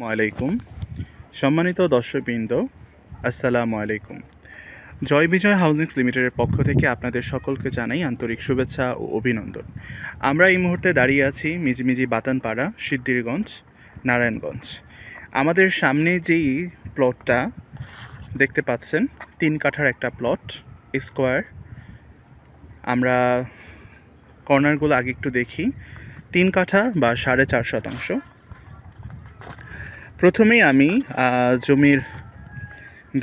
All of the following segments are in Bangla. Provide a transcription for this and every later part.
আলাইকুম। সম্মানিত দর্শকবৃন্দ, আসসালামু আলাইকুম। জয় বিজয় হাউজিংস লিমিটেডের পক্ষ থেকে আপনাদের সকলকে জানাই আন্তরিক শুভেচ্ছা ও অভিনন্দন। আমরা এই মুহূর্তে দাঁড়িয়ে আছি মিজিমিজি বাতানপাড়া, সিদ্ধিরগঞ্জ, নারায়ণগঞ্জ। আমাদের সামনে যেই প্লটটা দেখতে পাচ্ছেন, তিন কাঠার একটা প্লট স্কোয়ার আমরা কর্নারগুলো আগে একটু দেখি। তিন কাঠা বা সাড়ে চার শতাংশ। প্রথমেই আমি জমির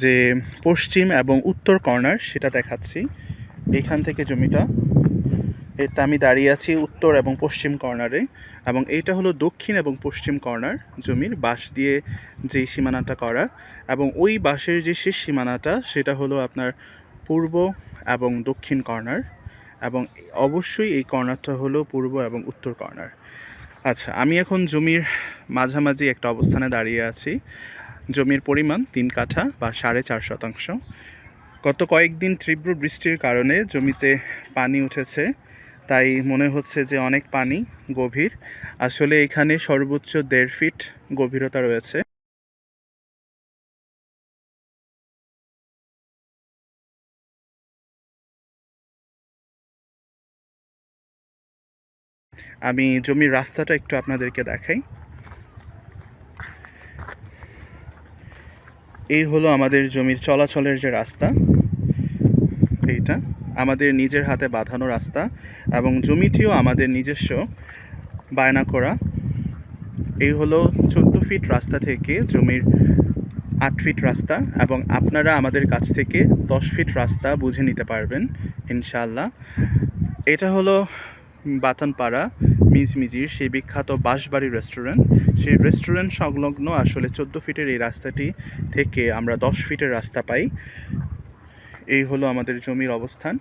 যে পশ্চিম এবং উত্তর কর্নার সেটা দেখাচ্ছি। এখান থেকে জমিটা, এটা আমি দাঁড়িয়ে আছি উত্তর এবং পশ্চিম কর্নারে এবং এইটা হলো দক্ষিণ এবং পশ্চিম কর্নার জমির বাঁশ দিয়ে যেই সীমানাটা করা এবং ওই বাঁশের যে শেষ সীমানাটা সেটা হলো আপনার পূর্ব এবং দক্ষিণ কর্নার এবং অবশ্যই এই কর্নারটা হলো পূর্ব এবং উত্তর কর্নার। আচ্ছা আমি এখন জমির মাঝামাঝি একটা অবস্থানে দাঁড়িয়ে আছি। জমির পরিমাণ তিন কাঠা বা সাড়ে চার শতাংশ। গত কয়েকদিন তীব্র বৃষ্টির কারণে জমিতে পানি উঠেছে। তাই মনে হচ্ছে যে অনেক পানি গভীর। আসলে এখানে সর্বোচ্চ দেড় ফিট গভীরতা রয়েছে। আমি জমির রাস্তাটা একটু আপনাদেরকে দেখাই। এই হলো আমাদের জমির চলাচলের যে রাস্তা, এইটা আমাদের নিজের হাতে বাঁধানো রাস্তা এবং জমিটিও আমাদের নিজস্ব বায়না করা। এই হলো চোদ্দ ফিট রাস্তা থেকে জমির আট ফিট রাস্তা এবং আপনারা আমাদের কাছ থেকে দশ ফিট রাস্তা বুঝে নিতে পারবেন ইনশাল্লাহ এটা হলো বাতানপাড়া, মিজমিজির সেই বিখ্যাত বাঁশবাড়ি রেস্টুরেন্ট সেই রেস্টুরেন্ট সংলগ্ন আসলে চোদ্দ ফিটের এই রাস্তাটি থেকে আমরা দশ ফিটের রাস্তা পাই। এই হলো আমাদের জমির অবস্থান।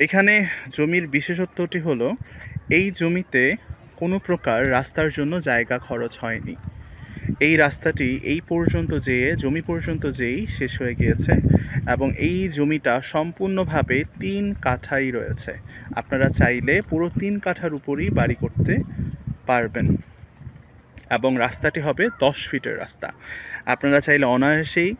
এখানে জমির বিশেষত্বটি হলো, এই জমিতে কোনো প্রকার রাস্তার জন্য জায়গা খরচ হয়নি। এই রাস্তাটি এই পর্যন্ত যেয়ে, জমি পর্যন্ত যেয়েই শেষ হয়ে গিয়েছে এবং এই জমিটা সম্পূর্ণভাবে তিন কাঠাই রয়েছে। আপনারা চাইলে পুরো তিন কাঠার উপরই বাড়ি করতে পারবেন এবং রাস্তাটি হবে দশ ফিটের রাস্তা। আপনারা চাইলে অনায়াসেই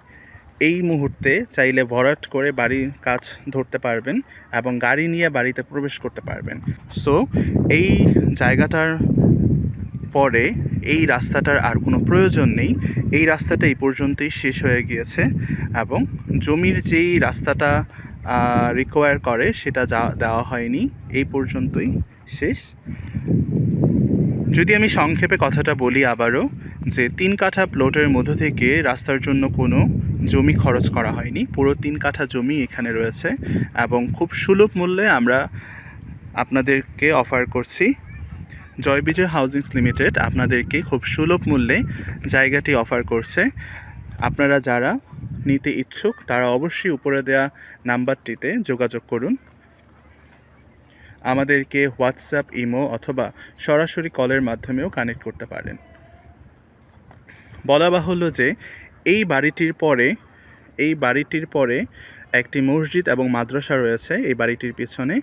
এই মুহূর্তে চাইলে ভরাট করে বাড়ির কাজ ধরতে পারবেন এবং গাড়ি নিয়ে বাড়িতে প্রবেশ করতে পারবেন। সো এই জায়গাটার পরে এই রাস্তাটার আর কোনো প্রয়োজন নেই। এই রাস্তাটা এই পর্যন্তই শেষ হয়ে গিয়েছে এবং জমির যেই রাস্তাটা রিকোয়ার করে সেটা যা, দেওয়া হয়নি। এই পর্যন্তই শেষ। যদি আমি সংক্ষেপে কথাটা বলি আবারও, যে তিন কাঠা প্লটের মধ্য থেকে রাস্তার জন্য কোনো জমি খরচ করা হয়নি। পুরো তিন কাঠা জমি এখানে রয়েছে এবং খুব সুলভ মূল্যে আমরা আপনাদেরকে অফার করছি। জয় বিজয় হাউজিংস লিমিটেড আপনাদেরকে খুব সুলভ মূল্যে জায়গাটি অফার করছে। আপনারা যারা নিতে ইচ্ছুক, তারা অবশ্যই উপরে দেওয়া নাম্বারটিতে যোগাযোগ করুন। আমাদেরকে হোয়াটসঅ্যাপ, ইমো অথবা সরাসরি কলের মাধ্যমেও কানেক্ট করতে পারেন। বলা বাহুল্য যে, এই বাড়িটির পরে, এই বাড়িটির পরে একটি মসজিদ এবং মাদ্রাসা রয়েছে এই বাড়িটির পিছনে।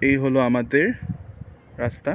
এই হলো আমাদের রাস্তা।